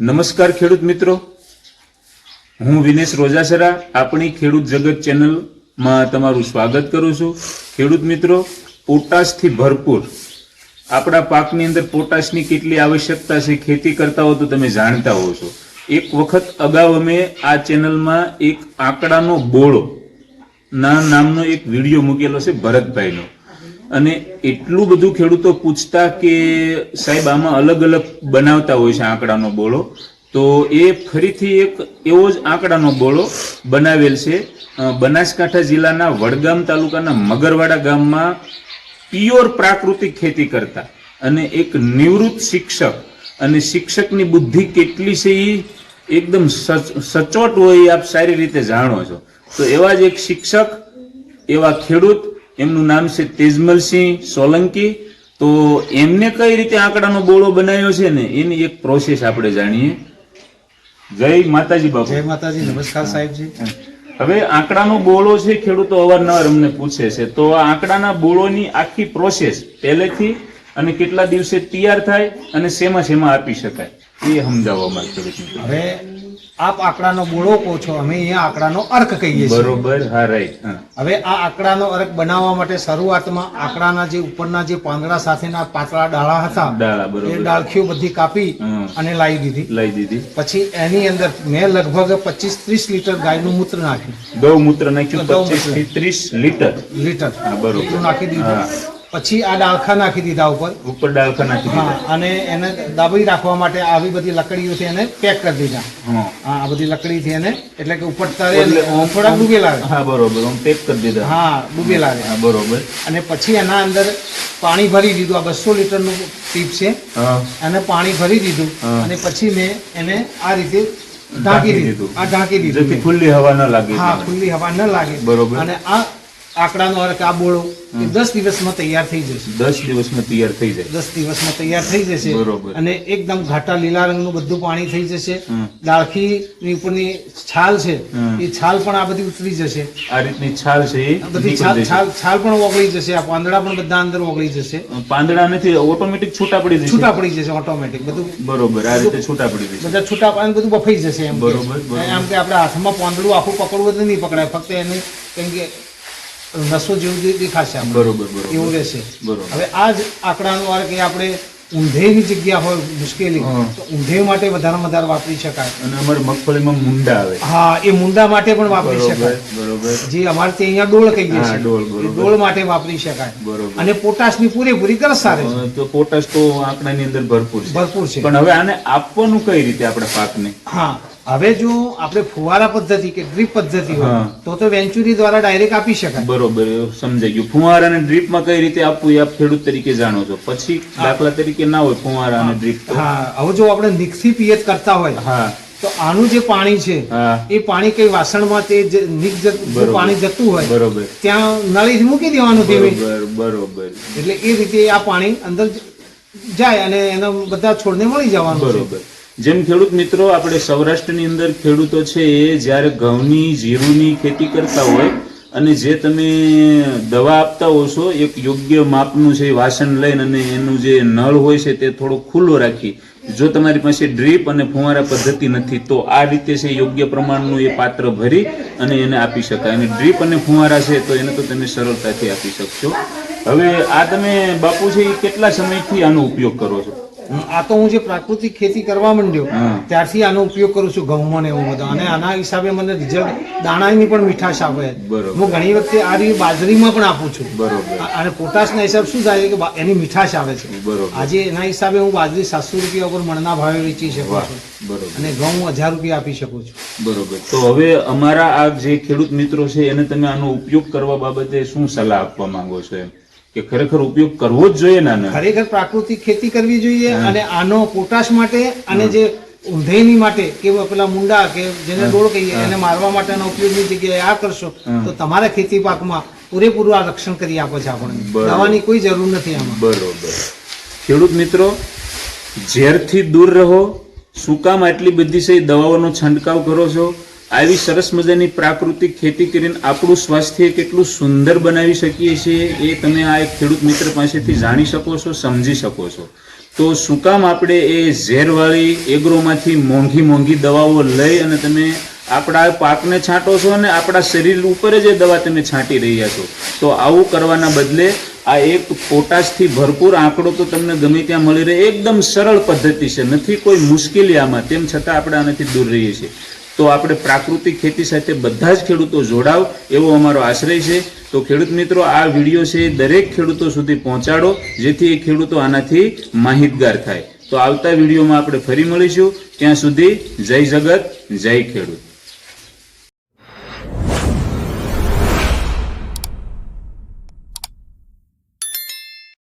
નમસ્કાર ખેડૂત મિત્રો. હું વિનેશ રોજાસરા, આપણી ખેડૂત જગત ચેનલમાં તમારું સ્વાગત કરું છું. ખેડૂત મિત્રો, પોટાશથી ભરપૂર. આપણા પાકની અંદર પોટાશની કેટલી આવશ્યકતા છે, ખેતી કરતા હો તો તમે જાણતા હો છો. એક વખત અગાઉ અમે આ ચેનલમાં એક આંકડાનો બોળો, ના, નામનો એક વીડિયો મૂકેલો છે ભરતભાઈનો. અને એટલું બધું ખેડૂતો પૂછતા કે સાહેબ, આમાં અલગ અલગ બનાવતા હોય છે આંકડાનો બોળો. તો એ ફરીથી એક એવો જ આંકડાનો બોળો બનાવેલ છે. બનાસકાંઠા જિલ્લાના વડગામ તાલુકાના મગરવાડા ગામમાં પ્યોર પ્રાકૃતિક ખેતી કરતા અને એક નિવૃત્ત શિક્ષક અને શિક્ષકની બુદ્ધિ કેટલી છે એ એકદમ સચ- સચોટ હોય આપ સારી રીતે જાણો છો. તો એવા જ એક શિક્ષક, એવા ખેડૂત એમનું નામ છે તેજમલસિંહ સોલંકી. તો એમને કઈ રીતે આંકડાનો બોળો બનાવ્યો છે ને એની એક પ્રોસેસ આપણે જાણીએ. જય માતાજી બાપુ. જય માતાજી નમસ્કાર સાહેબજી. હવે આંકડાનો બોળો છે ખેડૂતો અવારનવાર અમને પૂછે છે. તો આ આંકડાના બોળોની આખી પ્રોસેસ પહેલેથી અને કેટલા દિવસે તૈયાર થાય અને શેમાં શેમાં આપી શકાય એ સમજાવવા માંગતો હવે આપ આંકડાનો બોળો કહો છો અમે અહીંયા આંકડાનો અર્ક કહીએ છીએ. બરોબર હા રાઈટ હવે આ આંકડાનો અર્ક બનાવવા માટે શરૂઆતમાં આંકડાના જે ઉપરના જે પાંદડા સાથેના પાતળા ડાળા હતા એ ડાળખીઓ બધી કાપી અને લાવી દીધી. લઈ દીધી. પછી એની અંદર મેં લગભગ પચીસ ત્રીસ લીટર ગાયનું મૂત્ર નાખ્યું. ગૌ મૂત્ર નાખ્યું. પચીસથી ત્રીસ લીટર. લીટર. બરોબર. નાખી દીધું. પછી આ ડાળખા નાખી દીધા ઉપર. ઉપર ડાળખા નાખી દીધા. અને એને દાબી રાખવા માટે આવી બધી લકડીઓથી એને પેક કરી દીધા. હા. આ બધી લકડીથી એને એટલે કે ઉપર તારે થોડા ડૂબેલા હા બરોબર હું પેક કરી દીધા. હા ડૂબેલા. હા બરોબર. અને પછી એના અંદર પાણી ભરી દીધું. આ બસો લીટરનું ટીપ છે. અને પાણી ભરી દીધું અને પછી મેં એને આ રીતે ઢાંકી દીધું. આ ઢાંકી દીધું. ખુલ્લી હવા ન લાગે. હા ખુલ્લી હવા ન લાગે. બરોબર. અને આ આંકડાનો અર્ક આ બોળો એ દસ દિવસમાં તૈયાર થઈ જશે. દસ દિવસમાં તૈયાર થઈ જાય. દસ દિવસમાં તૈયાર થઈ જશે બરોબર. અને એકદમ ઘાટા લીલા રંગનું બધું પાણી થઈ જશે. દાળખી ઉપરની છાલ છે એ છાલ પણ આ બધી ઉતરી જશે. આ રીતની છાલ છે એ બધી છાલ છાલ છાલ પણ ઓગળી જશે આ પાંદડા પણ બધા અંદર ઓગળી જશે. પાંદડા નથી ઓટોમેટિક છૂટા પડી જશે. છૂટા પડી જશે ઓટોમેટિક બધું બરોબર આ રીતે છૂટા પડી જશે. બધા છૂટા પાડીને બધું બફાઈ જશે એમ બરોબર, આમ કે આપણે હાથમાં પાંદડું આખું પકડવું નહીં પકડાય ફક્ત એને કેમ કે નસો જેવું દેખાશે બરોબર બરોબર. એવું રહેશે. બરોબર. હવે આ જ આંકડાનું અર્ક કે આપણે ઊંધેની જગ્યા હોય મુશ્કેલી તો ઊંધે માટે વધારે વધારે વાપરી શકાય. અને અમારે મગફળીમાં મુંડા આવે. હા એ મુંડા માટે પણ વાપરી શકાય. બરોબર. જે અમારે તે અહીંયા ડોળ કહીએ છીએ. ડોળ, ડોળ માટે વાપરી શકાય. બરોબર. અને પોટાશની પૂરેપૂરી ગરજ સારે છે. તો પોટાશ તો આંકડાની અંદર ભરપૂર છે. ભરપૂર છે. પણ હવે આને આપવાનું કઈ રીતે આપણે પાકને? હા હવે જો આપણે ફુવારા પદ્ધતિ કે ડ્રીપ પદ્ધતિ હોય. તો તો વેન્ચુરી દ્વારા ડાયરેક્ટ આપી શકાય. બરોબર સમજાઈ ગયું. ફુવારા અને ડ્રીપમાં કઈ રીતે આપવું એ આપ ખેડૂત તરીકે જાણો છો? પછી દાખલા તરીકે ના હોય ફુવારા અને ડ્રીપ હા હવે જો આપણે નિક્સી પિયત કરતા હોય હા. તો આનું જે પાણી છે એ પાણી કઈ વાસણમાં તે જે નિક. પાણી જતું હોય બરોબર. ત્યાં નળીથી મૂકી દેવાનું ધીમે. બરોબર બરોબર. એટલે એ રીતે આ પાણી અંદર જાય અને એના બધા છોડને મળી જવાનું બરોબર. જેમ ખેડૂત મિત્રો, આપણે સૌરાષ્ટ્રની અંદર ખેડૂતો છે એ જ્યારે ઘઉંની, જીરુની ખેતી કરતા હોય અને જે તમે દવા આપતા હો છો, એક યોગ્ય માપનું છે વાસણ લઈને અને એનું જે નળ હોય છે તે થોડો ખુલ્લો રાખી, જો તમારી પાસે ડ્રીપ અને ફુવારા પદ્ધતિ નથી, તો આ રીતે છે યોગ્ય પ્રમાણનું એ પાત્ર ભરી અને એને આપી શકાય. અને ડ્રીપ અને ફુવારા છે તો એને તો તમે સરળતાથી આપી શકશો. હવે આ તમે બાપુ છે એ કેટલા સમયથી આનો ઉપયોગ કરો છો? આ તો હું જે પ્રાકૃતિક ખેતી કરવા માંડ્યો ત્યારથી આનો ઉપયોગ કરું છું ઘઉંમાં ને એવું બધું. અને આના હિસાબે મને રિઝલ્ટ દાણાની પણ મીઠાશ આવે બરોબર. હું ઘણી વખતે આ રીતે બાજરીમાં પણ આપું છું. બરોબર. અને પોટાશના હિસાબ શું થાય કે એની મીઠાશ આવે છે. બરોબર. આજે એના હિસાબે હું બાજરી સાતસો રૂપિયા ઉપર મણના ભાવે વેચી શકું છું. બરોબર. અને ઘઉં હજાર રૂપિયા આપી શકું છું. બરોબર. તો હવે અમારા આ જે ખેડૂત મિત્રો છે એને તમે આનો ઉપયોગ કરવા બાબતે શું સલાહ આપવા માંગો છો એમ? કે ખરેખર ઉપયોગ કરવો જ જોઈએ ને ખરેખર પ્રાકૃતિક ખેતી કરવી જોઈએ અને આનો પોટાશ માટે અને જે ઊંધેની માટે કે પેલા મુંડા કે જેને ડોળ કહીએ એને મારવા માટેના ઉપયોગની જગ્યાએ આ કરશો તો તમારા ખેતી પાકમાં પૂરેપૂરું આ રક્ષણ કરી આપે છે આપણને. દવાની કોઈ જરૂર નથી આમાં. બરોબર. ખેડૂત મિત્રો ઝેરથી દૂર રહો. શું કામ આટલી બધી સહી દવાઓનો છંટકાવ કરો છો? આવી સરસ મજાની પ્રાકૃતિક ખેતી કરીને આપણું સ્વાસ્થ્ય કેટલું સુંદર બનાવી શકીએ છીએ એ તમે આ એક ખેડૂત મિત્ર પાસેથી જાણી શકો છો, સમજી શકો છો. તો શું કામ આપણે એ ઝેરવાળી એગ્રોમાંથી મોંઘી મોંઘી દવાઓ લઈ અને તમે આપણા પાકને છાંટો છો અને આપણા શરીર ઉપર જ એ દવા તમે છાંટી રહ્યા છો. તો આવું કરવાના બદલે આ એક પોટાશથી ભરપૂર આંકડો તો તમને ગમે ત્યાં મળી રહે. એકદમ સરળ પદ્ધતિ છે. નથી કોઈ મુશ્કેલી આમાં. તેમ છતાં આપણે આનાથી દૂર રહીએ છીએ. તો આપણે પ્રાકૃતિક ખેતી સાથે બધા જ ખેડૂતો જોડાવ એવો અમારો આશ્રય છે. તો ખેડૂત મિત્રો, આ વીડિયો છે દરેક ખેડૂતો સુધી પહોંચાડો, જેથી એ ખેડૂતો આનાથી માહિતગાર થાય. તો આવતા વિડીયોમાં આપણે ફરી મળીશું. ત્યાં સુધી જય જગત, જય ખેડૂત.